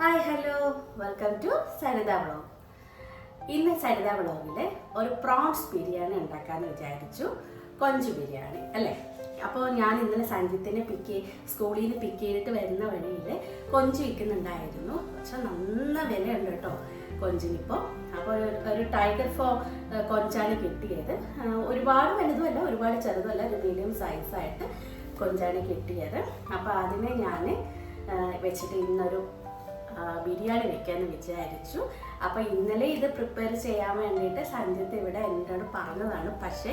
Hi hello welcome to Saritha vlog ഇന്ന് സരിത വ്ളോഗിൽ ഒരു പ്രോൺസ് ബിരിയാണി ഉണ്ടാക്കാമെന്ന് വിചാരിച്ചു. കൊഞ്ച് ബിരിയാണി അല്ലേ? അപ്പോൾ ഞാൻ ഇന്നലെ സഞ്ജിത്തിനെ പിക്ക് സ്കൂളിൽ നിന്ന് പിക്ക് ചെയ്തിട്ട് വരുന്ന വഴിയിൽ കൊഞ്ച് വിൽക്കുന്നുണ്ടായിരുന്നു. പക്ഷെ നന്ന വിലയുണ്ട് കേട്ടോ കൊഞ്ചിനിപ്പോൾ അപ്പോൾ ഒരു ടൈഗർ ഫോ കൊഞ്ചാണ് കിട്ടിയത്. ഒരുപാട് വലുതുമല്ല ഒരുപാട് ചെറുതുമല്ല ഒരു മീഡിയം സൈസായിട്ട് കൊഞ്ചാണ് കിട്ടിയത്. അപ്പോൾ അതിനെ ഞാൻ വെച്ചിട്ട് ഇന്നൊരു ബിരിയാണി വെക്കാമെന്ന് വിചാരിച്ചു. അപ്പോൾ ഇന്നലെ ഇത് പ്രിപ്പയർ ചെയ്യാൻ വേണ്ടിയിട്ട് സഞ്ജിത്ത് ഇവിടെ എന്നോട് പറഞ്ഞതാണ്. പക്ഷേ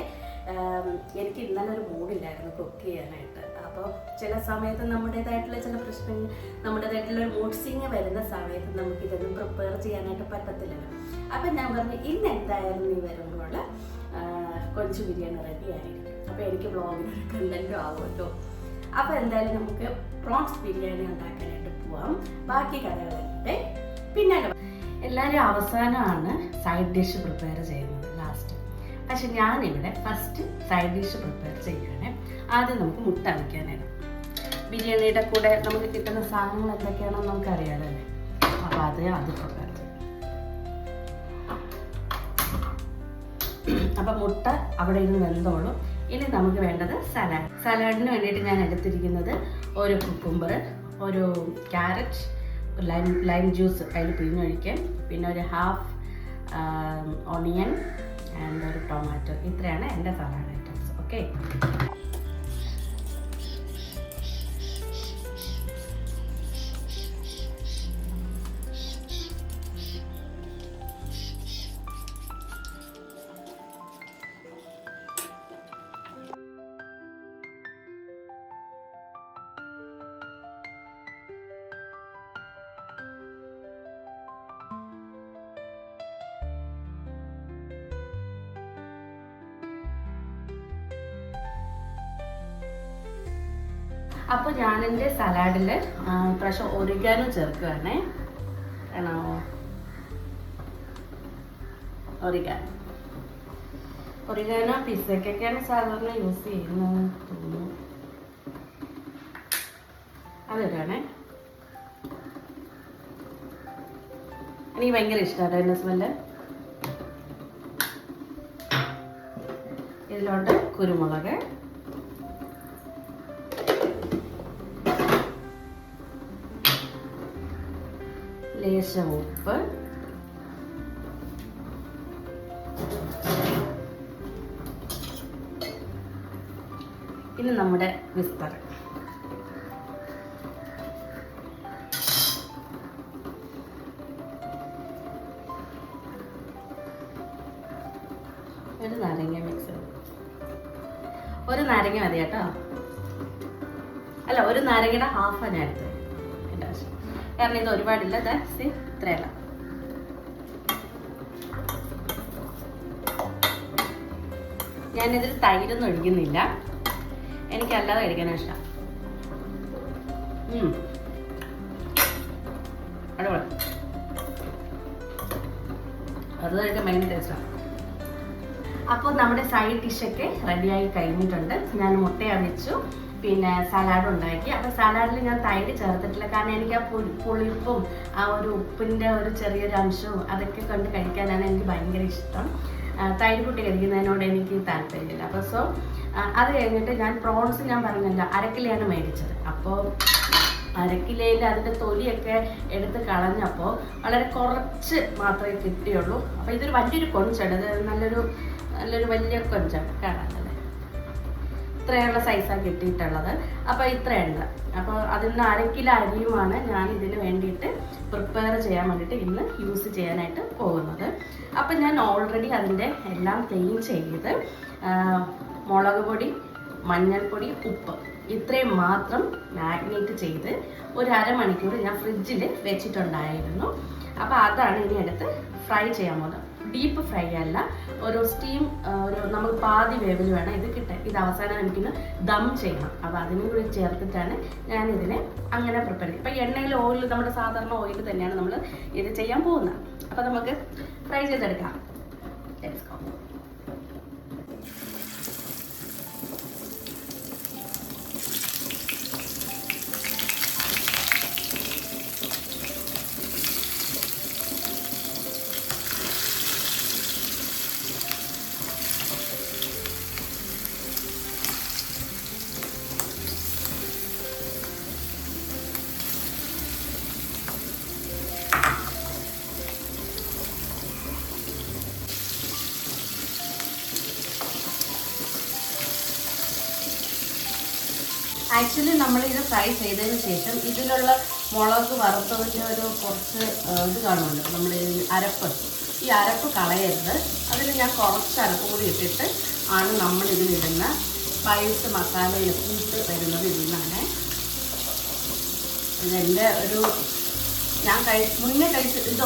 എനിക്ക് ഇന്നലെ ഒരു മൂഡില്ലായിരുന്നു കുക്ക് ചെയ്യാനായിട്ട്. അപ്പോൾ ചില സമയത്ത് നമ്മുടേതായിട്ടുള്ള ചില പ്രശ്നങ്ങൾ നമ്മുടേതായിട്ടുള്ള ഒരു മൂഡ് സിങ് വരുന്ന സമയത്ത് നമുക്ക് ഇതൊന്നും പ്രിപ്പയർ ചെയ്യാനായിട്ട് പറ്റത്തില്ലല്ലോ. അപ്പം ഞാൻ പറഞ്ഞു ഇന്ന് എന്തായാലും നീ വരുമ്പോൾ കൊഞ്ച് ബിരിയാണി റെഡി ആയിരിക്കും. അപ്പോൾ എനിക്ക് വ്ളോഗിനൊരു കണ്ടന്റും ആവുമല്ലോ അപ്പോൾ എന്തായാലും നമുക്ക് പ്രോൺസ് ബിരിയാണി ഉണ്ടാക്കാനായിട്ട് പോവാം. ബാക്കി കഥകളൊക്കെ പിന്നെ എല്ലാവരും അവസാനമാണ് സൈഡ് ഡിഷ് പ്രിപ്പയർ ചെയ്യുന്നത് ലാസ്റ്റ് പക്ഷെ ഞാൻ ഇവിടെ ഫസ്റ്റ് സൈഡ് ഡിഷ് പ്രിപ്പയർ ചെയ്യുകയാണ്. ആദ്യം നമുക്ക് മുട്ട വയ്ക്കാനായിട്ട് ബിരിയാണിയുടെ കൂടെ നമുക്ക് കിട്ടുന്ന സാധനങ്ങൾ എന്തൊക്കെയാണെന്ന് നമുക്ക് അറിയാമല്ലോ അപ്പൊ അത് അത് പ്രിപ്പയർ അപ്പം മുട്ട അവിടെ ഇരുന്ന് വെന്തോളും. ഇനി നമുക്ക് വേണ്ടത് സലാഡ് സലാഡിന് വേണ്ടിയിട്ട് ഞാൻ എടുത്തിരിക്കുന്നത് ഒരു കുക്കുംബർ ഒരു ക്യാരറ്റ് ലൈം ലൈം ജ്യൂസ് അതിൽ പിഴിഞ്ഞൊഴിക്കാൻ പിന്നെ ഒരു ഹാഫ് ഓണിയൻ ആൻഡ് ഒരു ടൊമാറ്റോ ഇത്രയാണ് എന്റെ സലാഡ് ഐറ്റംസ് ഓക്കെ അപ്പോൾ ഞാനെന്റെ സലാഡിൽ പ്രഷർ ഒരിഗാനോ ചേർക്കുകയാണേ ആണോ? ഒരിഗാനോ ഒറിഗാനോ പിസയ്ക്കൊക്കെയാണ് സാധാരണ യൂസ് ചെയ്യുന്നത് തോന്നുന്നു. എനിക്ക് ഭയങ്കര ഇഷ്ടമാണ് അതിന്റെ സ്മെല്ല് ഇതിലോട്ട് കുരുമുളക്. ലേശം ഉപ്പ് ഇനി നമ്മുടെ വിസ്തർ കാരണം ഇത് ഒരുപാടില്ല ഇത്രയല്ല. ഞാനിതിൽ തൈരൊന്നും ഒഴിക്കുന്നില്ല. എനിക്ക് എനിക്കല്ലാതെ കഴിക്കാനാണ് ഇഷ്ടം. അടിപൊളി. അത് കഴിക്കാൻ ഭയങ്കര ടേസ്റ്റാണ് അപ്പോൾ നമ്മുടെ സൈഡ് ഡിഷൊക്കെ റെഡിയായി കഴിഞ്ഞിട്ടുണ്ട്. ഞാൻ മുട്ടയാണ് വെച്ചു പിന്നെ സലാഡ് ഉണ്ടാക്കി. അപ്പോൾ സലാഡിൽ ഞാൻ തൈര് ചേർത്തിട്ടില്ല. കാരണം എനിക്ക് ആ പുളി പുളിപ്പും ആ ഒരു ഉപ്പിന്റെ ഒരു ചെറിയൊരു അംശവും അതൊക്കെ കണ്ട് കഴിക്കാനാണ് എനിക്ക് ഭയങ്കര ഇഷ്ടം. തൈര് കൂട്ടി കഴിക്കുന്നതിനോട് എനിക്ക് താല്പര്യമില്ല. അപ്പോൾ സോ അത് കഴിഞ്ഞിട്ട് ഞാൻ പ്രോൺസ് ഞാൻ പറഞ്ഞില്ല അരക്കിലയാണ് മേടിച്ചത്. അപ്പോൾ അരക്കിലയിൽ അതിന്റെ തൊലിയൊക്കെ എടുത്ത് കളഞ്ഞപ്പോൾ വളരെ കുറച്ച് മാത്രമേ കിട്ടിയുള്ളൂ. അപ്പോൾ ഇതൊരു വലിയൊരു കൊഞ്ചാണ്. ഇത് നല്ലൊരു നല്ലൊരു വലിയ കൊഞ്ചാണ്. കാണാനല്ലേ ഇത്രയുള്ള സൈസാണ് കിട്ടിയിട്ടുള്ളത്. അപ്പോൾ ഇത്രയുണ്ട്. അപ്പോൾ അതിൽ നിന്ന് അരക്കിലോ അരിയുമാണ് ഞാൻ ഇതിന് വേണ്ടിയിട്ട് പ്രിപ്പയർ ചെയ്യാൻ വേണ്ടിയിട്ട് ഇന്ന് യൂസ് ചെയ്യാനായിട്ട് പോകുന്നത്. അപ്പം ഞാൻ ഓൾറെഡി അതിന്റെ എല്ലാം ക്ലീൻ ചെയ്ത് മുളക് പൊടി മഞ്ഞൾപ്പൊടി ഉപ്പ് ഇത്രയും മാത്രം മാഗ്നേറ്റ് ചെയ്ത് ഒരു അരമണിക്കൂർ ഞാൻ ഫ്രിഡ്ജിൽ വെച്ചിട്ടുണ്ടായിരുന്നു. അപ്പോൾ അതാണ് ഇനി എടുത്ത് ഫ്രൈ ചെയ്യാൻ പോകുന്നത്. ഡീപ്പ് ഫ്രൈ അല്ല ഒരു സ്റ്റീം ഒരു നമ്മൾ പാതി വേവിൽ വേണം ഇത് കിട്ടാൻ. ഇത് അവസാനം എനിക്കിന്ന് ദം ചെയ്യണം. അപ്പോൾ അതിനും കൂടി ചേർത്തിട്ടാണ് ഞാൻ ഇതിനെ അങ്ങനെ പ്രിപ്പയർ ചെയ്യും ഇപ്പം എണ്ണയിൽ ഓയിൽ നമ്മുടെ സാധാരണ ഓയിൽ തന്നെയാണ് നമ്മൾ ഇത് ചെയ്യാൻ പോകുന്നത്. അപ്പോൾ നമുക്ക് ഫ്രൈ ചെയ്തെടുക്കാം. Let's go. ആക്ച്വലി നമ്മൾ ഇത് ഫ്രൈ ചെയ്തതിന് ശേഷം ഇതിലുള്ള മുളക് വറുത്തതിന്റെ ഒരു കുറച്ച് ഇത് കാണുമല്ലോ നമ്മൾ അരപ്പ്. ഈ അരപ്പ് കളയരുത്. അതിൽ ഞാൻ കുറച്ച് അരപ്പ് കൂടി ഇട്ടിട്ട് ആണ് നമ്മൾ ഇതിലിടുന്ന സ്പൈസ് മസാലയിൽ കൂട്ട് വരുന്നത് ഇതിൽ നിന്നാണ്. ഇതെന്റെ ഒരു ഞാൻ കഴി മുന്നേ കഴിച്ച് ഇത്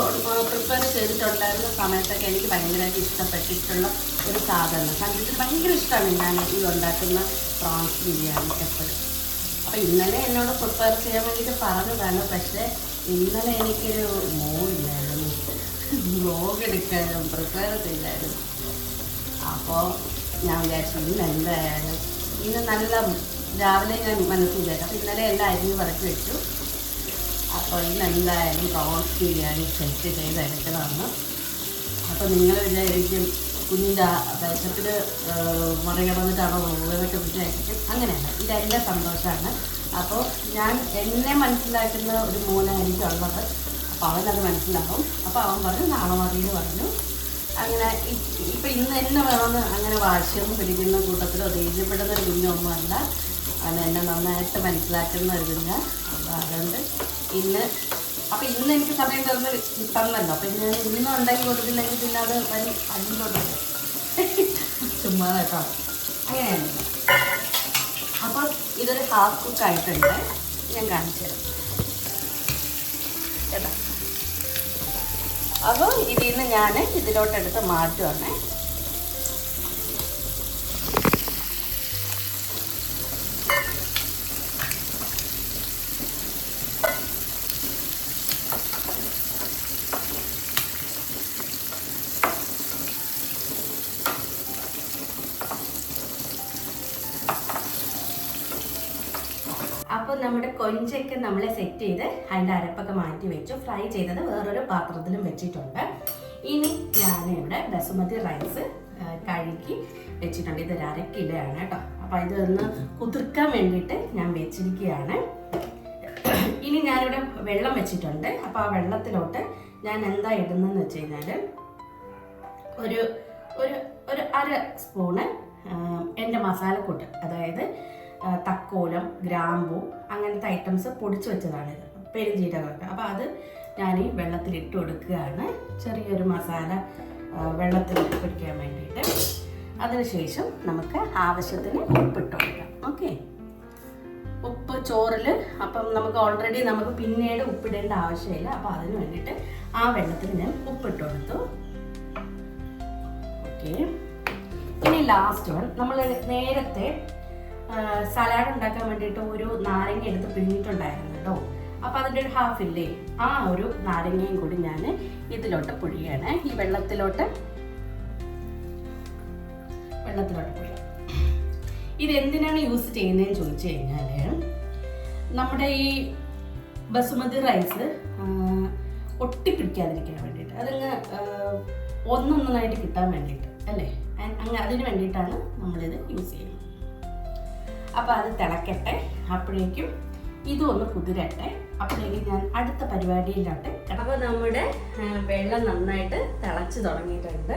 പ്രിപ്പയർ ചെയ്തിട്ടുണ്ടായിരുന്ന സമയത്തൊക്കെ എനിക്ക് ഭയങ്കരമായിട്ട് ഇഷ്ടപ്പെട്ടിട്ടുള്ള ഒരു സാധനം കണ്ടിട്ട് ഭയങ്കര ഇഷ്ടമാണ് ഞാൻ ഈ ഉണ്ടാക്കുന്ന പ്രോൺസ് ബിരിയാണി എപ്പോഴും. അപ്പോൾ ഇന്നലെ എന്നോട് പ്രിപ്പയർ ചെയ്യാൻ വേണ്ടിയിട്ട് പറഞ്ഞതാണ്? പക്ഷേ ഇന്നലെ എനിക്കൊരു മോഡില്ലായിരുന്നു വ്ലോഗ് എടുക്കാനും പ്രിപ്പയർ ചെയ്തായിരുന്നു. അപ്പോൾ ഞാൻ വിചാരിച്ചു ഇന്ന് എന്തായാലും ഇന്ന് നല്ല രാവിലെ ഞാൻ മനസ്സിൽ വിചാരിച്ചു. ഇന്നലെ എല്ലാം അരിഞ്ഞ് പറക്കി വെച്ചു. അപ്പോൾ ഇന്ന് എന്തായാലും പ്രോൺസ് ബിരിയാണി സെറ്റ് ചെയ്ത് എടുക്കണമെന്ന്. അപ്പോൾ നിങ്ങൾ വിചാരിക്കും കുഞ്ഞിന്റെ വിശപ്പിൽ മറികടന്നിട്ടാണോ ഉള്ളതൊക്കെ വിചാരിക്കും അങ്ങനെയല്ല ഇതെന്റെ സന്തോഷമാണ്. അപ്പോൾ ഞാൻ എന്നെ മനസ്സിലാക്കുന്ന ഒരു മോനെ എനിക്കുള്ളത്. അപ്പോൾ അവനത് മനസ്സിലാവും. അപ്പോൾ അവൻ പറഞ്ഞു നാളെ മതിയെന്ന് പറഞ്ഞു. അങ്ങനെ ഇപ്പം ഇന്ന് എന്നെ വേണമെന്ന് അങ്ങനെ വാശിയൊന്നും പിടിക്കുന്ന കൂട്ടത്തിലോ ദേഷ്യപ്പെടുന്ന ഒരു കുഞ്ഞൊന്നുമല്ല. അവൻ എന്നെ നന്നായിട്ട് മനസ്സിലാക്കുന്ന ഒരു കുഞ്ഞ് അപ്പോൾ അതുകൊണ്ട് ഇന്ന് അപ്പം ഇന്ന് എനിക്ക് സമയം തന്നു തന്നല്ലോ. അപ്പം ഞാൻ ഇന്ന് ഉണ്ടാക്കി കൊടുത്തില്ലെങ്കിൽ പിന്നെ അത് വരും. അഞ്ചോട്ട് ചുമ്മാ കേട്ടോ അങ്ങനെയാണ്. അപ്പോൾ ഇതൊരു ഹാഫ് കുക്ക് ആയിട്ടുണ്ട്. ഞാൻ കാണിച്ചു തരാം. കേട്ടോ? അപ്പോൾ ഇതിൽ നിന്ന് ഞാൻ ഇതിലോട്ടെടുത്ത് മാറ്റുവാണ് അപ്പോൾ നമ്മുടെ കൊഞ്ചൊക്കെ നമ്മൾ സെറ്റ് ചെയ്ത് അതിന്റെ അരപ്പൊക്കെ മാറ്റി വെച്ചു. ഫ്രൈ ചെയ്തത് വേറൊരു പാത്രത്തിലും വെച്ചിട്ടുണ്ട്. ഇനി ഞാൻ ഇവിടെ ബസുമതി റൈസ് കഴുകി വെച്ചിട്ടുണ്ട്. ഇതൊരു അര കിലയാണ് കേട്ടോ. അപ്പോൾ ഇതൊന്ന് കുതിർക്കാൻ വേണ്ടിയിട്ട് ഞാൻ വെച്ചിരിക്കുകയാണ്. ഇനി ഞാനിവിടെ വെള്ളം വെച്ചിട്ടുണ്ട്. അപ്പോൾ ആ വെള്ളത്തിലോട്ട് ഞാൻ എന്താ ഇടുന്നതെന്ന് വെച്ച് കഴിഞ്ഞാൽ ഒരു ഒരു ഒരു അര സ്പൂണ് എന്റെ മസാലക്കൂട്ട് അതായത് തക്കോലം ഗ്രാമ്പു അങ്ങനത്തെ ഐറ്റംസ് പൊടിച്ചു വെച്ചതാണ് ഇത്. പെരുംജീരകമൊക്കെ അപ്പോൾ അത് ഞാൻ ഈ വെള്ളത്തിൽ ഇട്ട് കൊടുക്കുകയാണ്. ചെറിയൊരു മസാല വെള്ളത്തിൽ പിടിക്കാൻ വേണ്ടിയിട്ട്. അതിനുശേഷം നമുക്ക് ആവശ്യത്തിന് ഉപ്പിട്ട് കൊടുക്കാം. ഓക്കെ? ഉപ്പ് ചോറിൽ അപ്പം നമുക്ക് ഓൾറെഡി നമുക്ക് പിന്നീട് ഉപ്പിടേണ്ട ആവശ്യമില്ല. അപ്പോൾ അതിന് വേണ്ടിയിട്ട് ആ വെള്ളത്തിൽ ഞാൻ ഉപ്പിട്ട് കൊടുത്തു. ഓക്കെ? ഇനി ലാസ്റ്റ് വൺ നമ്മൾ നേരത്തെ സലാഡ് ഉണ്ടാക്കാൻ വേണ്ടിയിട്ട് ഒരു നാരങ്ങ എടുത്ത് പിഴിഞ്ഞിട്ടുണ്ടായിരുന്നു കേട്ടോ. അപ്പോൾ അതിന്റെ ഒരു ഹാഫ് ഇല്ലേ? ആ ഒരു നാരങ്ങയും കൂടി ഞാൻ ഇതിലോട്ട് പുഴിയാണ്. ഈ വെള്ളത്തിലോട്ട് വെള്ളത്തിലോട്ട് പുഴിയാം ഇതെന്തിനാണ് യൂസ് ചെയ്യുന്നതെന്ന് ചോദിച്ചു കഴിഞ്ഞാൽ നമ്മുടെ ഈ ബസുമതി റൈസ് ഒട്ടിപ്പിടിക്കാതിരിക്കാൻ വേണ്ടിയിട്ട് അതങ്ങ് ഒന്നൊന്നായിട്ട് കിട്ടാൻ വേണ്ടിയിട്ട് അല്ലേ? അങ്ങ് അതിന് വേണ്ടിയിട്ടാണ് നമ്മളിത് യൂസ് ചെയ്യുന്നത്. അപ്പോൾ അത് തിളക്കട്ടെ. അപ്പോഴേക്കും ഇതും ഒന്ന് കുതിരട്ടെ. അപ്പോഴേക്കും ഞാൻ അടുത്ത പരിപാടിയിലോട്ട് അപ്പോൾ നമ്മുടെ വെള്ളം നന്നായിട്ട് തിളച്ച് തുടങ്ങിയിട്ടുണ്ട്.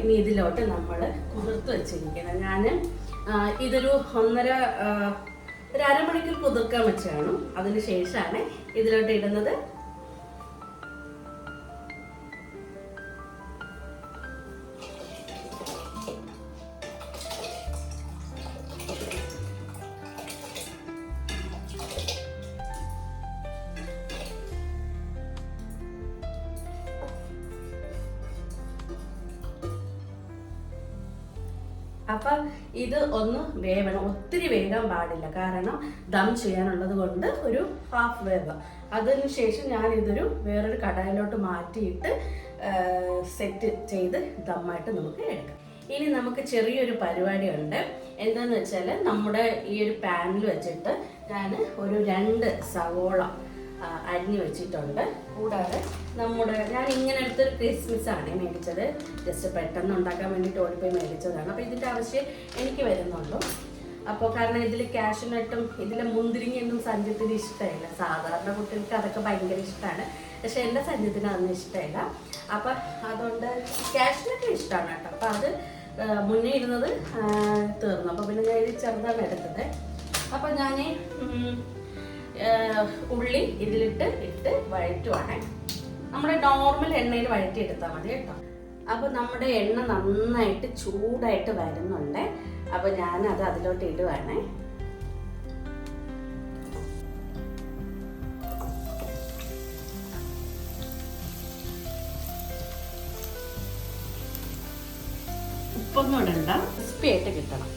ഇനി ഇതിലോട്ട് നമ്മൾ കുതിർത്ത് വെച്ചിരിക്കണം ഞാൻ ഇതൊരു ഒന്നര ഒരു അരമണിക്കൂർ കുതിർക്കാൻ വെച്ചാണ് അതിന് ശേഷമാണ് ഇതിലോട്ട് ഇടുന്നത്. വേവണം. ഒത്തിരി വേകാൻ പാടില്ല. കാരണം ദം ചെയ്യാനുള്ളത് കൊണ്ട് ഒരു ഹാഫ് വേവാം. ഞാൻ ഇതൊരു വേറൊരു കടായിലോട്ട് മാറ്റിയിട്ട് സെറ്റ് ചെയ്ത് ദമ്മായിട്ട് നമുക്ക് എടുക്കാം. ഇനി നമുക്ക് ചെറിയൊരു പരിപാടിയുണ്ട്. എന്താന്ന് വെച്ചാൽ നമ്മുടെ ഈ ഒരു പാനിൽ വെച്ചിട്ട് ഞാൻ ഒരു രണ്ട് സവോള അരിഞ്ഞു വെച്ചിട്ടുണ്ട്. കൂടാതെ നമ്മുടെ ഞാൻ ഇങ്ങനെ എടുത്തൊരു ക്രിസ്മസ് ആണ് മേടിച്ചത്. ജസ്റ്റ് പെട്ടെന്ന് ഉണ്ടാക്കാൻ വേണ്ടിയിട്ട് ഓടിപ്പോയി മേടിച്ചതാണ്. അപ്പോൾ ഇതിന്റെ ആവശ്യം എനിക്ക് വരുന്നുള്ളൂ. അപ്പോൾ കാരണം ഇതിൽ കാഷ്യൂനട്ടും ഇതിലെ മുന്തിരിങ്ങയൊന്നും സഞ്ജിത്തിന് ഇഷ്ടമില്ല. സാധാരണ കുട്ടികൾക്ക് അതൊക്കെ ഭയങ്കര ഇഷ്ടമാണ്. പക്ഷെ എന്റെ സഞ്ജിത്തിന് അതൊന്നും ഇഷ്ടമില്ല. അപ്പം അതുകൊണ്ട് കാഷ്യൂനട്ട് ഇഷ്ടമാണ് കേട്ടോ. അപ്പോൾ അത് മുന്നേ ഇരുന്നത് തീർന്നു. അപ്പോൾ പിന്നെ ഞാൻ ഇത് ചെറുതാണ് എടുത്തത്. അപ്പം ഞാൻ ഉള്ളി ഇതിലിട്ട് ഇട്ട് വഴറ്റുവാണ്. നമ്മുടെ നോർമൽ എണ്ണയിൽ വഴറ്റി എടുത്താൽ മതി കേട്ടോ. അപ്പോൾ നമ്മുടെ എണ്ണ നന്നായിട്ട് ചൂടായിട്ട് വരുന്നുണ്ട്. അപ്പോൾ ഞാനത് അതിലോട്ട് ഇടുവാണേ. ഉപ്പൊന്നും ഇടണ്ട. ക്രിസ്പി ആയിട്ട് കിട്ടണം.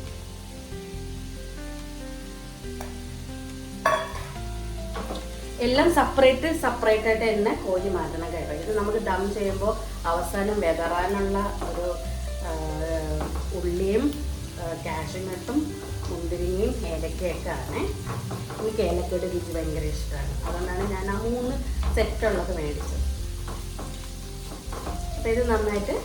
എല്ലാം സെപ്പറേറ്റ് സെപ്പറേറ്റ് ആയിട്ട് തന്നെ കോഴി മാറ്റണം കേട്ടോ. ഇത് നമുക്ക് ദം ചെയ്യുമ്പോൾ അവസാനം വെതറാനുള്ള ഒരു ഉള്ളിയും കാഷ്യൂനട്ടും മുന്തിരിങ്ങയും ഏലക്കയൊക്കെ ആണ് എനിക്ക് ഏലക്കയുടെ രുചി ഭയങ്കര ഇഷ്ടമാണ്. അതുകൊണ്ടാണ് ഞാൻ ആ മൂന്ന് സെറ്റുള്ളത് മേടിച്ചത്. അപ്പം ഇത് നന്നായിട്ട്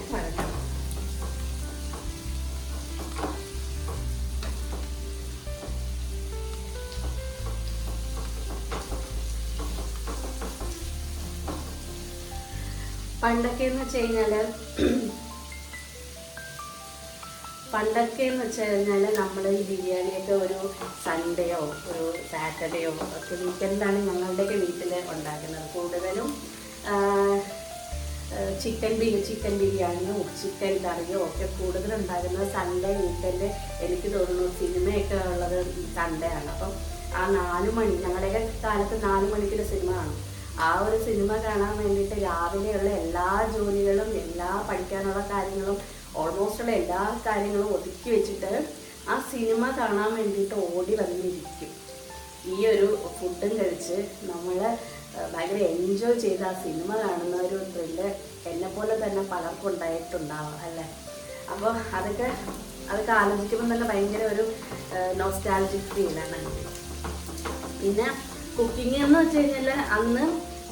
പണ്ടൊക്കെ എന്ന് വെച്ച് കഴിഞ്ഞാൽ പണ്ടൊക്കെ എന്ന് വെച്ച് കഴിഞ്ഞാൽ നമ്മൾ ഈ ബിരിയാണിയൊക്കെ ഒരു സൺഡേയോ ഒരു സാറ്റർഡേയോ ഒക്കെ വീക്കെൻഡാണ് ഞങ്ങളുടെയൊക്കെ വീട്ടിൽ ഉണ്ടാക്കുന്നത്. കൂടുതലും ചിക്കൻ ബിരി ചിക്കൻ ബിരിയാണിയോ ചിക്കൻ കറിയോ ഒക്കെ കൂടുതൽ ഉണ്ടാകുന്നത് സൺഡേ വീക്കെൻഡ്. എനിക്ക് തോന്നുന്നു സിനിമയൊക്കെ ഉള്ളത് സൺഡേ ആണ്. അപ്പം ആ നാല് മണി ഞങ്ങളുടെയൊക്കെ കാലത്ത് നാല് മണിക്കൊരു സിനിമ കാണും. ആ ഒരു സിനിമ കാണാൻ വേണ്ടിയിട്ട് രാവിലെയുള്ള എല്ലാ ജോലികളും എല്ലാ പഠിക്കാനുള്ള കാര്യങ്ങളും ഓൾമോസ്റ്റ് ഉള്ള എല്ലാ കാര്യങ്ങളും ഒതുക്കി വെച്ചിട്ട് ആ സിനിമ കാണാൻ വേണ്ടിയിട്ട് ഓടി വന്നിരിക്കും. ഈ ഒരു ഫുഡും കഴിച്ച് നമ്മൾ ഭയങ്കര എൻജോയ് ചെയ്ത് ആ സിനിമ കാണുന്ന ഒരു ത്രില്ല് എന്നെ പോലെ തന്നെ പലർക്കും ഉണ്ടായിട്ടുണ്ടാവാം അല്ലേ? അപ്പോൾ അതൊക്കെ അതൊക്കെ ആലോചിക്കുമ്പോൾ തന്നെ ഭയങ്കര ഒരു നോസ്റ്റാലജിക് ഫീലാണ് പിന്നെ കുക്കിംഗ് എന്ന് വെച്ച് കഴിഞ്ഞാൽ അന്ന്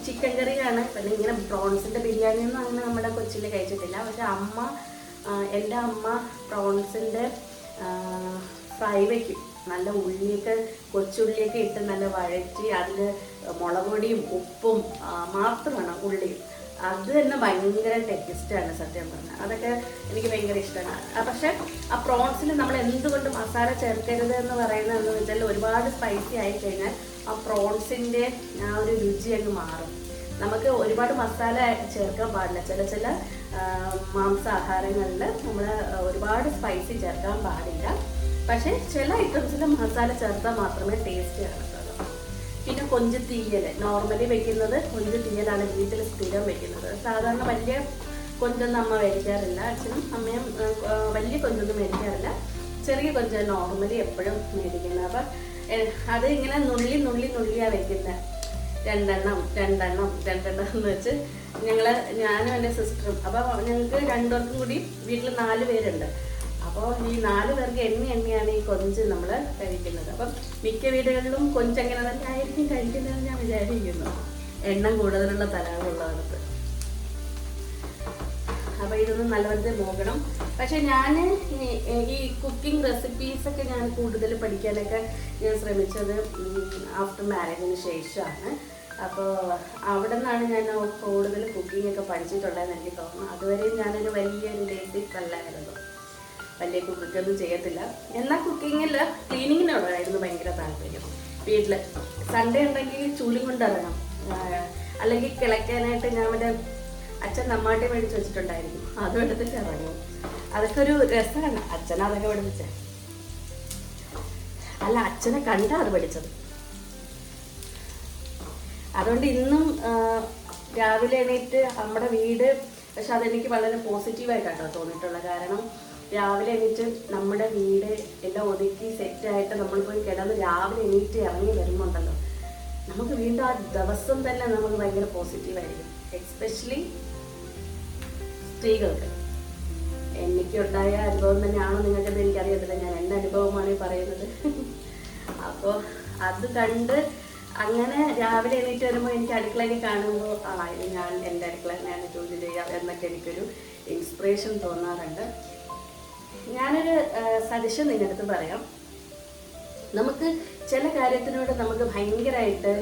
ചിക്കൻ കറിയാണ്. പിന്നെ ഇങ്ങനെ പ്രോൺസിന്റെ ബിരിയാണി ഒന്നും അങ്ങനെ നമ്മുടെ കൊച്ചിയിൽ കഴിച്ചിട്ടില്ല. പക്ഷെ അമ്മ എന്റെ അമ്മ പ്രോൺസിന്റെ ഫ്രൈ വയ്ക്കും നല്ല ഉള്ളിയൊക്കെ കൊച്ചുള്ളിയൊക്കെ ഇട്ട് നല്ല വഴറ്റി അതിൽ മുളക് പൊടിയും ഉപ്പും മാത്രമാണ് ഉള്ളിയും. അത് തന്നെ ഭയങ്കര ടേസ്റ്റാണ് സത്യം പറഞ്ഞാൽ അതൊക്കെ എനിക്ക് ഭയങ്കര ഇഷ്ടമാണ് പക്ഷെ ആ പ്രോൺസിൽ നമ്മൾ എന്തുകൊണ്ട് മസാല ചേർക്കരുത് എന്ന് പറയുന്നത് എന്ന് വെച്ചാൽ ഒരുപാട് സ്പൈസി ആയി കഴിഞ്ഞാൽ ആ പ്രോൺസിന്റെ ആ ഒരു രുചി അങ്ങ് മാറും. നമുക്ക് ഒരുപാട് മസാല ചേർക്കാൻ പാടില്ല. ചില ചില മാംസാഹാരങ്ങളിൽ നമ്മൾ ഒരുപാട് സ്പൈസി ചേർക്കാൻ പാടില്ല. പക്ഷേ ചില ഐറ്റംസിൽ മസാല ചേർത്താൽ മാത്രമേ ടേസ്റ്റ് കാണത്തുള്ളൂ പിന്നെ കൊഞ്ച് തീയൽ നോർമലി വെക്കുന്നത് കൊഞ്ച് തീയലാണ്. വീട്ടിൽ സ്ഥിരം വെക്കുന്നത്. സാധാരണ വലിയ കൊഞ്ചൊന്നും അമ്മ മേടിക്കാറില്ല. അച്ഛനും അമ്മയും വലിയ കൊഞ്ചൊന്നും മേടിക്കാറില്ല. ചെറിയ കൊഞ്ച് നോർമലി എപ്പോഴും മേടിക്കുന്നത്. അപ്പം അത് ഇങ്ങനെ നുള്ളി നുള്ളി നുള്ളിയാണ് വെക്കുന്നത് രണ്ടെണ്ണം രണ്ടെണ്ണം രണ്ടെണ്ണം എന്ന് വെച്ച് ഞങ്ങൾ ഞാനും എന്റെ സിസ്റ്ററും അപ്പോൾ ഞങ്ങൾക്ക് രണ്ടുപേർക്കും കൂടി വീട്ടിൽ നാല് പേരുണ്ട്. അപ്പോൾ ഈ നാല് പേർക്ക് എണ്ണി എണ്ണിയാണ് ഈ കൊഞ്ച് നമ്മൾ കഴിക്കുന്നത്. അപ്പം മിക്ക വീടുകളിലും കൊഞ്ച് അങ്ങനെ തന്നെ ആയിരിക്കും കഴിക്കുന്നതെന്ന് ഞാൻ വിചാരിക്കുന്നു. എണ്ണം കൂടുതലുള്ള തലങ്ങളുള്ളവർക്ക് അപ്പോൾ ഇതൊന്ന് നല്ലവരുടെ നോക്കണം പക്ഷെ ഞാൻ ഈ കുക്കിംഗ് റെസിപ്പീസൊക്കെ ഞാൻ കൂടുതൽ പഠിക്കാനൊക്കെ ഞാൻ ശ്രമിച്ചത് ആഫ്റ്റർ മാരേജിന് ശേഷമാണ്. അപ്പോൾ അവിടെ നിന്നാണ് ഞാൻ കൂടുതൽ കുക്കിംഗ് ഒക്കെ പഠിച്ചിട്ടുള്ളതെന്ന് എനിക്ക് തോന്നുന്നു. അതുവരെയും ഞാനൊരു വലിയൊരു ബേസിക് അല്ലായിരുന്നു. വലിയ കുക്കൊന്നും ചെയ്യത്തില്ല. എന്നാൽ കുക്കിങ്ങിൽ ക്ലീനിങ്ങിനോടായിരുന്നു ഭയങ്കര താല്പര്യം. വീട്ടിൽ സൺഡേ ഉണ്ടെങ്കിൽ ചൂലി കൊണ്ടിറങ്ങാം അല്ലെങ്കിൽ കിളയ്ക്കാനായിട്ട് ഞാൻ ഇവിടെ അച്ഛൻ നമ്മാട്ടി മേടിച്ച് വെച്ചിട്ടുണ്ടായിരുന്നു. അതും എടുത്തിട്ട് ഇറങ്ങും. അതൊക്കെ ഒരു രസമാണ്. അച്ഛൻ അതൊക്കെ പഠിപ്പിച്ചേ അല്ല അച്ഛനെ കണ്ടാ അത് പഠിച്ചത്. അതുകൊണ്ട് ഇന്നും രാവിലെ എണീറ്റ് നമ്മുടെ വീട് പക്ഷെ അതെനിക്ക് വളരെ പോസിറ്റീവായിട്ടാണ് തോന്നിയിട്ടുള്ളത്. കാരണം രാവിലെ എണീറ്റ് നമ്മുടെ വീട് എല്ലാം ഒതുക്കി സെറ്റായിട്ട് നമ്മൾ പോയി കിടന്ന് രാവിലെ എണീറ്റ് ഇറങ്ങി വരുന്നുണ്ടല്ലോ. നമുക്ക് വീണ്ടും ആ ദിവസം തന്നെ നമുക്ക് ഭയങ്കര പോസിറ്റീവായിരിക്കും എക്സ്പെഷ്യലി സ്ത്രീകൾക്ക്. എനിക്കുണ്ടായ അനുഭവം തന്നെയാണോ നിങ്ങൾക്കത് എനിക്കറിയത്തില്ല. ഞാൻ എന്റെ അനുഭവമാണ് ഈ പറയുന്നത്. അപ്പോൾ അത് കണ്ട് അങ്ങനെ രാവിലെ എണീറ്റ് വരുമ്പോൾ എനിക്ക് അടുക്കളയിൽ കാണുമ്പോൾ ആ ഞാൻ എന്റെ അടുക്കള ഞാൻ ജോലി ചെയ്യാം എന്നൊക്കെ എനിക്കൊരു ഇൻസ്പിറേഷൻ തോന്നാറുണ്ട്. ഞാനൊരു സജഷൻ നിങ്ങളുടെ അടുത്ത് പറയാം. നമുക്ക് ചില കാര്യത്തിനോട് നമുക്ക് ഭയങ്കരമായിട്ട്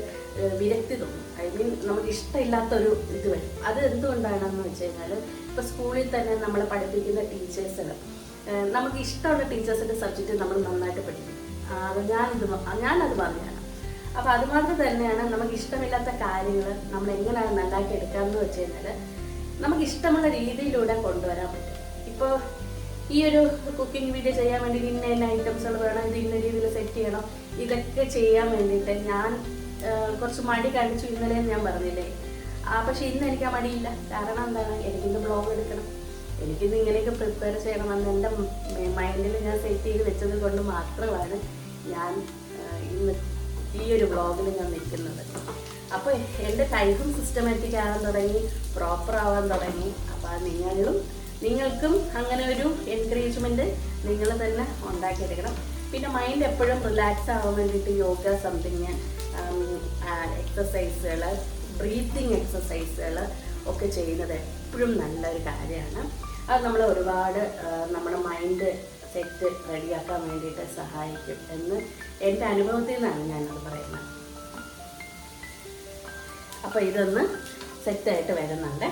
വിരക്തി തോന്നും. ഐ മീൻ നമുക്ക് ഇഷ്ടമില്ലാത്തൊരു ഇത് വരും. അത് എന്തുകൊണ്ടാണെന്ന് വെച്ച് കഴിഞ്ഞാൽ ഇപ്പോൾ സ്കൂളിൽ തന്നെ നമ്മളെ പഠിപ്പിക്കുന്ന ടീച്ചേഴ്സിന് നമുക്ക് ഇഷ്ടമുള്ള ടീച്ചേഴ്സിന്റെ സബ്ജക്റ്റ് നമ്മൾ നന്നായിട്ട് പഠിക്കും. അത് ഞാനിത് ഞാനത് പറഞ്ഞതാണ് അപ്പോൾ അതുമാത്രം തന്നെയാണ് നമുക്ക് ഇഷ്ടമില്ലാത്ത കാര്യങ്ങൾ നമ്മൾ എങ്ങനെയാണ് നന്നാക്കി എടുക്കാമെന്ന് വെച്ച് കഴിഞ്ഞാൽ നമുക്ക് ഇഷ്ടമുള്ള രീതിയിലൂടെ കൊണ്ടുവരാൻ പറ്റും. ഇപ്പോൾ ഈ ഒരു കുക്കിംഗ് വീഡിയോ ചെയ്യാൻ വേണ്ടി ഇന്ന ഇന്ന ഐറ്റംസുകൾ വേണം ഇത് ഇന്ന രീതിയിൽ സെറ്റ് ചെയ്യണം ഇതൊക്കെ ചെയ്യാൻ വേണ്ടിയിട്ട് ഞാൻ കുറച്ച് മടി കാണിച്ചു ഇന്നലെ ഞാൻ പറഞ്ഞില്ലേ? ആ പക്ഷെ ഇന്ന് എനിക്ക് ആ മടിയില്ല. കാരണം എന്താണ്? എനിക്കിന്ന് ബ്ലോഗ് എടുക്കണം. എനിക്കിന്ന് ഇങ്ങനെയൊക്കെ പ്രിപ്പയർ ചെയ്യണമെന്ന് എന്റെ മൈൻഡിൽ ഞാൻ സെറ്റ് ചെയ്ത് വെച്ചത് കൊണ്ട് മാത്രമാണ് ഞാൻ ഇന്ന് ഈ ഒരു ബ്ലോഗിൽ ഞാൻ നിൽക്കുന്നത്. അപ്പോൾ എന്റെ ടൈപ്പും സിസ്റ്റമാറ്റിക് ആവാൻ തുടങ്ങി പ്രോപ്പർ ആവാൻ തുടങ്ങി. അപ്പോൾ നിങ്ങളും നിങ്ങൾക്കും അങ്ങനെ ഒരു എൻകറേജ്മെന്റ് നിങ്ങൾ തന്നെ ഉണ്ടാക്കിയെടുക്കണം. പിന്നെ മൈൻഡ് എപ്പോഴും റിലാക്സ് ആവാൻ വേണ്ടിയിട്ട് യോഗ സംതിങ് എക്സസൈസുകൾ ബ്രീത്തിങ് എക്സസൈസുകൾ ഒക്കെ ചെയ്യുന്നത് എപ്പോഴും നല്ലൊരു കാര്യമാണ്. അത് നമ്മൾ ഒരുപാട് നമ്മുടെ മൈൻഡ് സെറ്റ് റെഡിയാക്കാൻ വേണ്ടിയിട്ട് സഹായിക്കും എന്ന് എന്റെ അനുഭവത്തിൽ നിന്നാണ് ഞാനത് പറയുന്നത്. അപ്പോൾ ഇതൊന്ന് സെറ്റായിട്ട് വരുന്നുണ്ട്.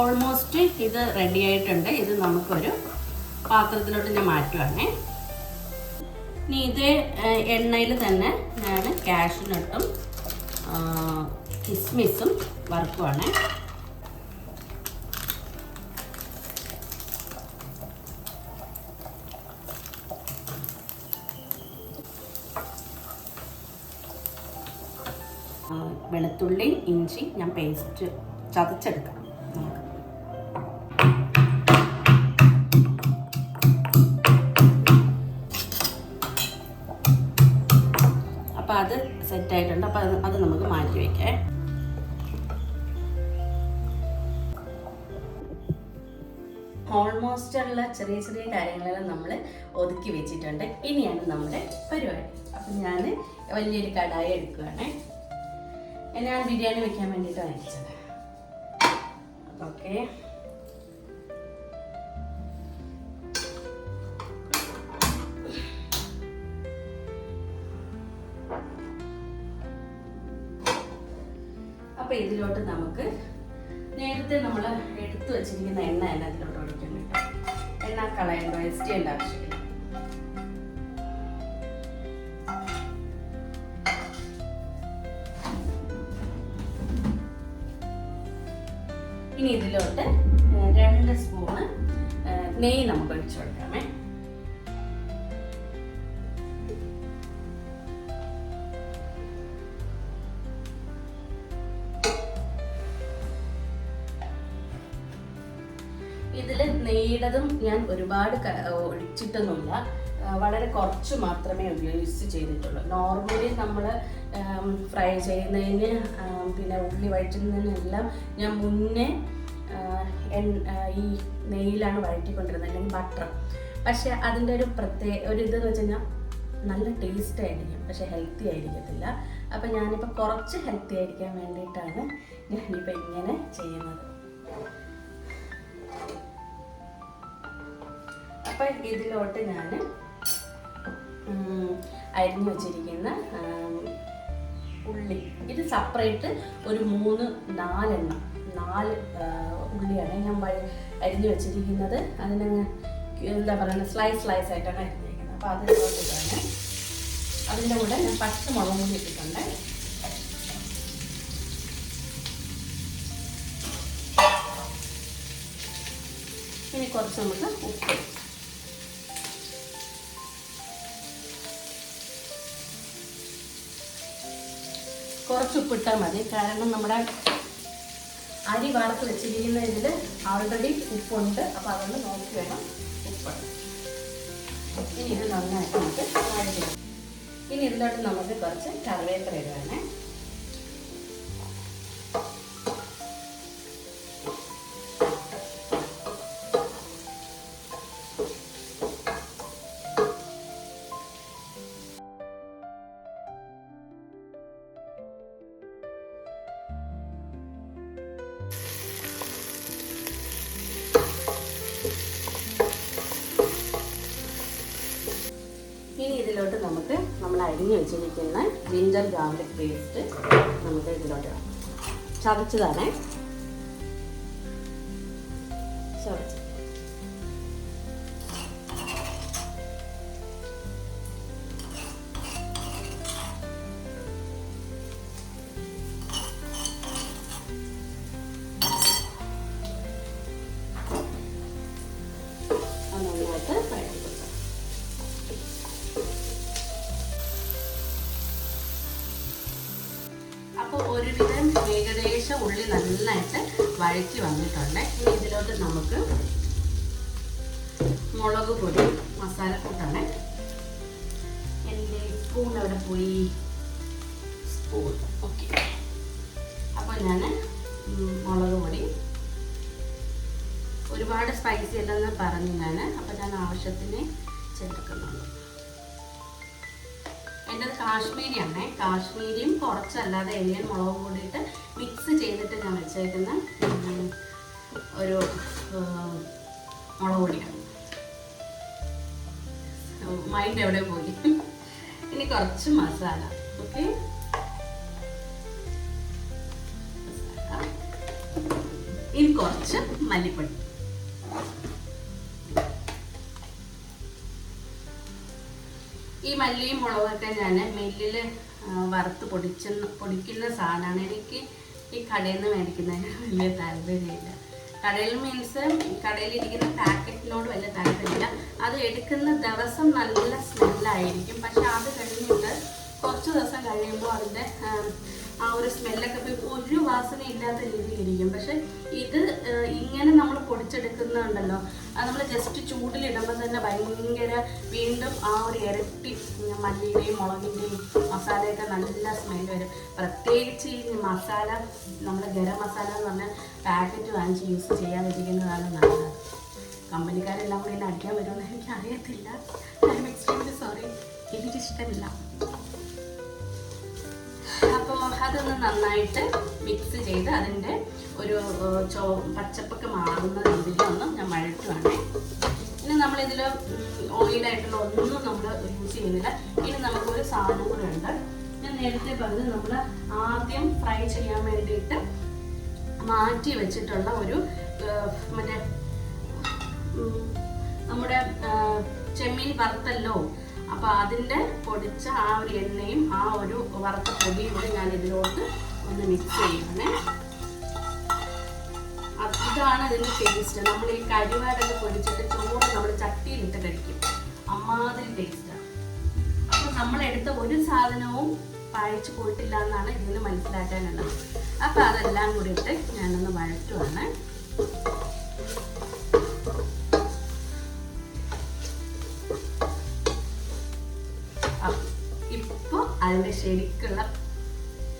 ഓൾമോസ്റ്റ് ഇത് റെഡി ആയിട്ടുണ്ട്. ഇത് നമുക്കൊരു പാത്രത്തിലോട്ട് ഞാൻ മാറ്റുവാണേ. ഇനി ഇത് എണ്ണയിൽ തന്നെ ഞാൻ കാഷ്നട്ടും കിസ്മിസും വറുക്കുവാണ്. വെളുത്തുള്ളി ഇഞ്ചി ഞാൻ പേസ്റ്റ് ചതച്ചെടുക്കണം ഓൾമോസ്റ്റ് ഉള്ള ചെറിയ ചെറിയ കാര്യങ്ങളെല്ലാം നമ്മൾ ഒതുക്കി വെച്ചിട്ടുണ്ട്. ഇനിയാണ് നമ്മുടെ പരിപാടി. അപ്പം ഞാൻ വലിയൊരു കടായി എടുക്കുകയാണേ ഞാൻ ബിരിയാണി വെക്കാൻ വേണ്ടിയിട്ട് അയച്ചത്. ഓക്കെ. കളയണ്ട വേസ്റ്റ് ചെയ്യേണ്ട ആവശ്യമില്ല ഇനി ഇതിലോട്ട് രണ്ട് സ്പൂണ് നെയ്യ് നമുക്ക് ഒഴിച്ചു കൊടുക്കാമേ ഞാൻ ഒരുപാട് ഒഴിച്ചിട്ടൊന്നുമില്ല. വളരെ കുറച്ച് മാത്രമേ യൂസ് ചെയ്തിട്ടുള്ളൂ. നോർമലി നമ്മൾ ഫ്രൈ ചെയ്യുന്നതിന് പിന്നെ ഉള്ളി വഴറ്റുന്നതിനെല്ലാം ഞാൻ മുന്നേ ഈ നെയ്യിലാണ് വഴറ്റിക്കൊണ്ടിരുന്നത് അല്ലെങ്കിൽ ബട്ടർ പക്ഷെ അതിന്റെ ഒരു പ്രത്യേക ഒരു ഇതെന്ന് വെച്ച് കഴിഞ്ഞാൽ നല്ല ടേസ്റ്റ് ആയിരിക്കും. പക്ഷെ ഹെൽത്തി ആയിരിക്കത്തില്ല. അപ്പം ഞാനിപ്പോൾ കുറച്ച് ഹെൽത്തി ആയിരിക്കാൻ വേണ്ടിയിട്ടാണ് ഞാനിപ്പോൾ ഇങ്ങനെ ചെയ്യുന്നത്. അപ്പം ഇതിലോട്ട് ഞാൻ അരിഞ്ഞു വച്ചിരിക്കുന്ന ഉള്ളി. ഇത് സെപ്പറേറ്റ് ഒരു മൂന്ന് നാലെണ്ണം. നാല് ഉള്ളിയാണ് ഞാൻ അരിഞ്ഞു വെച്ചിരിക്കുന്നത്. അതിനങ്ങ് എന്താ പറയുക സ്ലൈസ് സ്ലൈസ് ആയിട്ടാണ് അരിഞ്ഞിരിക്കുന്നത്. അപ്പോൾ അത് ഇതാണ് അതിന്റെ കൂടെ ഞാൻ പച്ച മുളകും കൂടി ഇട്ടിട്ടുണ്ട്. ഇനി കുറച്ച് നമുക്ക് ഉപ്പ്. കുറച്ച് ഉപ്പിട്ടാൽ മതി. കാരണം നമ്മുടെ അരി വറുത്ത് വെച്ചിരിക്കുന്ന ഇതിൽ ആൾറെഡി ഉപ്പുണ്ട്. അപ്പോൾ അതൊന്ന് നോക്കി വേണം ഉപ്പ്. ഇനി ഇത് നന്നായിട്ട് നമുക്ക് ഇനി ഇതിലോട്ട് നമുക്ക് കുറച്ച് കറിവേപ്പില ഇടുവാണേ. ജിഞ്ചർ ഗാർലിക് പേസ്റ്റ് നമുക്ക് ഇതിലോട്ട് ചതച്ചതാണേ. ഉള്ളി നന്നായിട്ട് വഴറ്റി വന്നിട്ടുണ്ട്. ഇനി ഇതിലോട്ട് നമുക്ക് മുളക് പൊടി മസാലക്കൂട്ടാണ് എന്റെ സ്പൂൺ അവിടെ പോയി? സ്പൂൺ ഓക്കെ അപ്പോൾ ഞാൻ മുളക് പൊടി. ഒരുപാട് സ്പൈസി അല്ലെന്ന് പറഞ്ഞു ഞാൻ അപ്പോൾ ഞാൻ ആവശ്യത്തിന് ചേർക്കുന്നുണ്ട്. എന്റെ കാശ്മീരിയാണേ. കാശ്മീരിയും കുറച്ചല്ലാതെ എലിയൻ മുളകും കൂടിയിട്ട് മിക്സ് ചെയ്തിട്ട് ഞാൻ വെച്ചേക്കുന്ന ഒരു മുളക് പൊടിയാണ്. മൈൻഡ് എവിടെ പോയി? ഇനി കുറച്ച് മസാല ഓക്കെ? ഇനി കുറച്ച് മല്ലിപ്പൊടി. ഈ മല്ലിയും മുളകൊക്കെ ഞാൻ മില്ലിൽ വറുത്ത് പൊടിച്ച പൊടിക്കുന്ന സാധനമാണ് എനിക്ക് ഈ കടയിൽ നിന്ന് മേടിക്കുന്നതിന് വലിയ താല്പര്യമില്ല. കടയിൽ മീൻസ് കടയിലിരിക്കുന്ന പാക്കറ്റിനോട് വലിയ താല്പര്യമില്ല. അത് എടുക്കുന്ന ദിവസം നല്ല സ്മെല്ലായിരിക്കും പക്ഷെ അത് കഴിഞ്ഞിട്ട് കുറച്ച് ദിവസം കഴിയുമ്പോൾ അതിന്റെ ആ ഒരു സ്മെല്ലൊക്കെ പോയി ഒരു വാസന ഇല്ലാത്ത രീതിയിലിരിക്കും. പക്ഷെ ഇത് ഇങ്ങനെ നമ്മൾ പൊടിച്ചെടുക്കുന്നുണ്ടല്ലോ. അത് നമ്മൾ ജസ്റ്റ് ചൂടിലിടുമ്പോൾ തന്നെ ഭയങ്കര വീണ്ടും ആ ഒരു ഇരട്ടി മല്ലിയുടെയും മുളകിന്റെയും മസാലയൊക്കെ നല്ല സ്മെല്ല് വരും. പ്രത്യേകിച്ച് ഈ മസാല നമ്മൾ ഗരം മസാല എന്ന് പറഞ്ഞാൽ പാക്കറ്റ് വാങ്ങിച്ച് യൂസ് ചെയ്യാതിരിക്കുന്നതാണ് നല്ലത്. കമ്പനിക്കാരെല്ലാം കൂടി എന്നെ അടിക്കാൻ വരുമെന്ന് എനിക്ക് അറിയത്തില്ല ഐ എം എക്സ്ട്രീംലി സോറി എനിക്കിഷ്ടമില്ല. അതൊന്ന് നന്നായിട്ട് മിക്സ് ചെയ്ത് അതിന്റെ ഒരു ചോ പച്ചപ്പൊക്കെ മാറുന്ന രീതിയിൽ ഒന്ന് ഞാൻ വഴറ്റുവാണ്. ഇനി നമ്മളിതിൽ ഓയിലായിട്ടുള്ള ഒന്നും നമ്മൾ യൂസ് ചെയ്യുന്നില്ല. ഇനി നമുക്കൊരു സാധനം കൂടെ ഉണ്ട്. ഞാൻ നേരത്തെ പറഞ്ഞ് നമ്മൾ ആദ്യം ഫ്രൈ ചെയ്യാൻ വേണ്ടിയിട്ട് മാറ്റി വെച്ചിട്ടുള്ള ഒരു മറ്റേ നമ്മുടെ ചെമ്മീൻ വറുത്തല്ലോ അപ്പൊ അതിന്റെ പൊടിച്ച ആ ഒരു എണ്ണയും ആ ഒരു വറുത്ത പൊടിയും കൂടി ഞാൻ ഇതിലോട്ട് ഒന്ന് മിക്സ് ചെയ്യണേ ഇതാണ് ഇതിന്റെ ടേസ്റ്റ് നമ്മൾ ഈ കരിവാരൊക്കെ പൊടിച്ചിട്ട് ചോറ് നമ്മൾ ചട്ടിയിലിട്ട് കഴിക്കും. അമ്മാതിരി ടേസ്റ്റാണ് അപ്പൊ നമ്മൾ എടുത്ത ഒരു സാധനവും പഴച്ചു പോയിട്ടില്ല എന്നാണ് ഇതിന് മനസ്സിലാക്കാനുള്ളത്. അപ്പൊ അതെല്ലാം കൂടി ഇട്ട് ഞാനൊന്ന് വഴറ്റുവാണ്. അതിന്റെ ശരിക്കുള്ള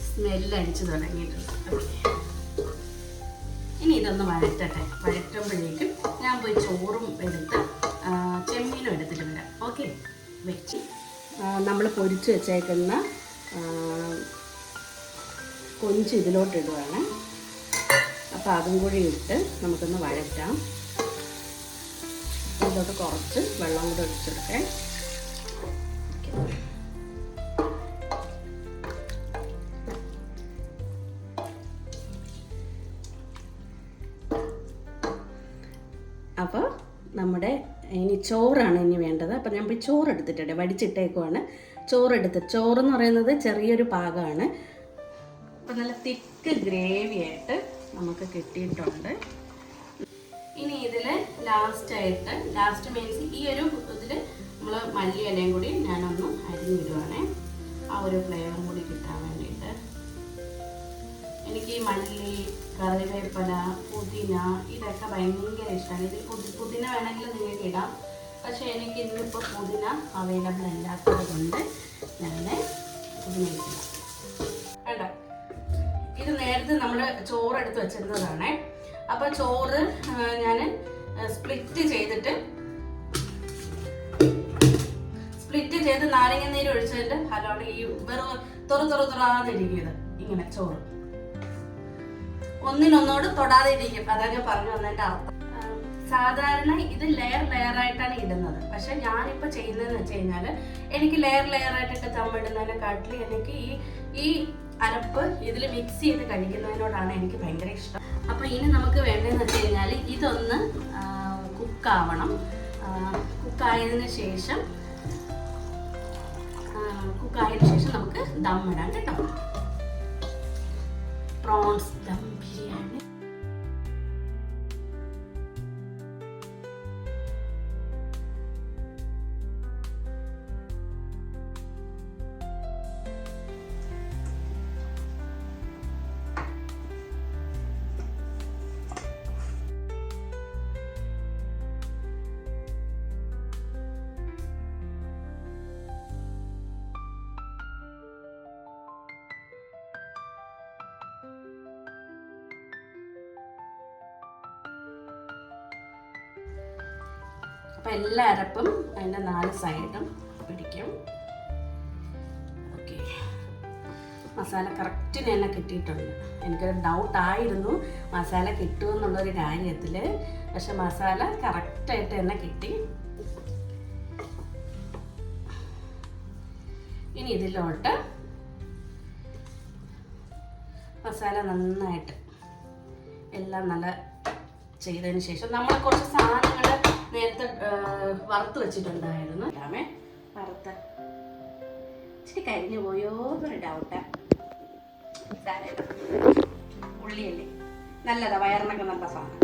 സ്മെല്ല് അടിച്ചു തുടങ്ങിയിട്ടുണ്ട്. ഇനി ഇതൊന്ന് വഴറ്റട്ടെ. വഴറ്റുമ്പോഴേക്കും ഞാൻ പോയി ചോറും എടുത്ത് ചെമ്മീനും എടുത്തിട്ട് വരാം. ഓക്കെ? വെച്ച് നമ്മൾ പൊരിച്ച് വെച്ചേക്കുന്ന കൊഞ്ച് ഇതിലോട്ട് ഇടുവാണ് അപ്പോൾ അതും കൂടി ഇട്ട് നമുക്കൊന്ന് വഴറ്റാം. ഇതിലോട്ട് കുറച്ച് വെള്ളം കൂടെ ഒഴിച്ചെടുക്കേ. അപ്പോൾ നമ്മുടെ ഇനി ചോറാണ് ഇനി വേണ്ടത്. അപ്പം ഞാൻ പോയി ചോറ് എടുത്തിട്ടുണ്ട് വടിച്ചിട്ടേക്കുവാണ്. ചോറ് എടുത്ത് ചോറെന്ന് പറയുന്നത് ചെറിയൊരു പാകമാണ്. അപ്പം നല്ല തിക്ക് ഗ്രേവി ആയിട്ട് നമുക്ക് കിട്ടിയിട്ടുണ്ട്. ഇനി ഇതിൽ ലാസ്റ്റായിട്ട് ലാസ്റ്റ് മീൻസ് ഈ ഒരു ഇതിൽ നമ്മൾ മല്ലി ഇലയും കൂടി ഞാനൊന്ന് അരിഞ്ഞിടുവാണേ. ആ ഒരു ഫ്ലേവറും കൂടി കിട്ടാൻ വേണ്ടിയിട്ട് എനിക്ക് ഈ മല്ലി കറിവേപ്പന പുതിന ഇതൊക്കെ ഭയങ്കര ഇഷ്ടമാണ് ഇതിൽ പുതി പുതിന വേണമെങ്കിൽ നിങ്ങൾക്ക് ഇടാം. പക്ഷേ എനിക്ക് ഇന്നിപ്പോൾ പുതിന അവൈലബിൾ അല്ലാത്തത് കൊണ്ട് ഞാൻ പുതിന ഇട്ടില്ല കേട്ടോ ഇത് നേരത്തെ നമ്മൾ ചോറ് എടുത്ത് വെച്ചിരുന്നതാണേ. അപ്പോൾ ചോറ് ഞാൻ സ്പ്ലിറ്റ് ചെയ്തിട്ട് സ്പ്ലിറ്റ് ചെയ്ത് നാരങ്ങ നീര് ഒഴിച്ചതിന്റെ ഫലമാണ് ഈ വെറും തുറ തുറ തുറാന്നിരിക്കുന്നത്. ഇങ്ങനെ ചോറ്. ഒന്നിനൊന്നോട് തൊടാതെ ഇരിക്കും. അതാ ഞാൻ പറഞ്ഞു വന്നതിന്റെ അർത്ഥം. സാധാരണ ഇത് ലെയർ ലെയർ ആയിട്ടാണ് ഇടുന്നത്. പക്ഷെ ഞാനിപ്പോ ചെയ്യുന്നതെന്ന് വെച്ച് കഴിഞ്ഞാൽ എനിക്ക് ലെയർ ലെയർ ആയിട്ടിട്ട് തമ്മിടുന്നതിനെക്കാട്ടിലും എനിക്ക് ഈ ഈ അരപ്പ് ഇതിൽ മിക്സ് ചെയ്ത് കഴിക്കുന്നതിനോടാണ് എനിക്ക് ഭയങ്കര ഇഷ്ടം. അപ്പൊ ഇനി നമുക്ക് വേണ്ടതെന്ന് വെച്ച് കഴിഞ്ഞാൽ ഇതൊന്ന് കുക്കാവണം കുക്കായതിന് ശേഷം കുക്കായതിനു ശേഷം നമുക്ക് ദം ഇടാം കേട്ടോ. പ്രോൺസ് ദം. അപ്പം എല്ലാ അരപ്പും അതിന്റെ നാല് സൈഡും പിടിക്കും. ഓക്കെ മസാല കറക്റ്റിന് തന്നെ കിട്ടിയിട്ടുണ്ട്. എനിക്കൊരു ഡൗട്ട് ആയിരുന്നു മസാല കിട്ടുമെന്നുള്ളൊരു കാര്യത്തിൽ പക്ഷെ മസാല കറക്റ്റായിട്ട് തന്നെ കിട്ടി. ഇനി ഇതിലോട്ട് മസാല നന്നായിട്ട് എല്ലാം നല്ല ചെയ്തതിന് ശേഷം നമ്മൾ കുറച്ച് സാധനങ്ങൾ നേരത്തെ വറുത്ത് വെച്ചിട്ടുണ്ടായിരുന്നു. രാമേ വറുത്ത്. ഇച്ചിരി കരിഞ്ഞു പോയോ എന്നൊരു ഡൗട്ടാ ഉള്ളിയല്ലേ? നല്ലതാ വയറിനൊക്കെ നല്ല സാധനം.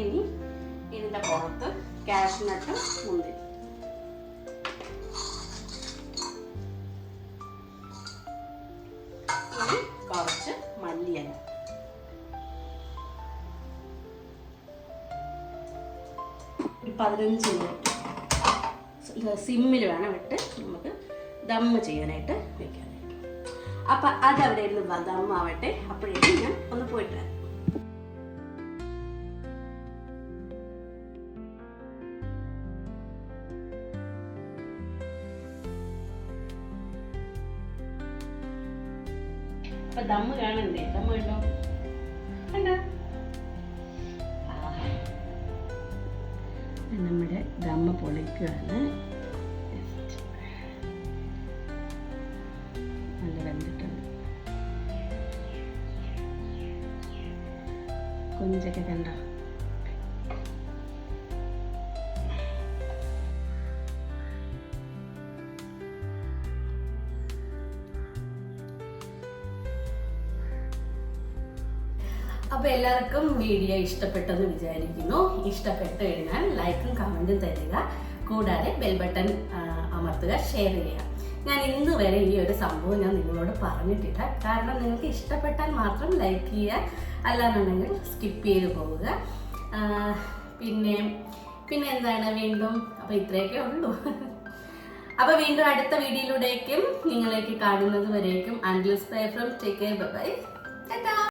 ഇനി ഇതിന്റെ പുറത്ത് കാഷ്നട്ട് മുന്തിരി. പതിനഞ്ച് മിനിറ്റ് സിമ്മിൽ വേണം ഇട്ട് നമുക്ക് ദമ്മ് ചെയ്യാനായിട്ട് വെക്കാനായിട്ട്. അപ്പം അതവിടെ ഇരുന്ന് ദമ്മാവട്ടെ അപ്പോഴേക്കും ഞാൻ ഒന്ന് പോയിട്ട് നല്ല വെന്തിട്ടുണ്ട്. കൊഞ്ചൊക്കെ കണ്ടോ? അപ്പൊ എല്ലാവർക്കും വീഡിയോ ഇഷ്ടപ്പെട്ടെന്ന് വിചാരിക്കുന്നു. ഇഷ്ടപ്പെട്ടു കഴിഞ്ഞാൽ ലൈക്കും കമന്റും തരിക. കൂടാതെ ബെൽ ബട്ടൺ അമർത്തുക ഷെയർ ചെയ്യുക. ഞാൻ ഇന്ന് വരെ ഈ ഒരു സംഭവം ഞാൻ നിങ്ങളോട് പറഞ്ഞിട്ടില്ല. കാരണം നിങ്ങൾക്ക് ഇഷ്ടപ്പെട്ടാൽ മാത്രം ലൈക്ക് ചെയ്യുക. അല്ലാന്നുണ്ടെങ്കിൽ സ്കിപ്പ് ചെയ്ത് പോവുക. പിന്നെ പിന്നെ എന്താണ് വീണ്ടും? അപ്പൊ ഇത്രയൊക്കെ ഉള്ളൂ. അപ്പൊ വീണ്ടും അടുത്ത വീഡിയോയിലൂടേക്കും നിങ്ങളേക്ക് കാണുന്നത് വരേക്കും. Bye from take care bye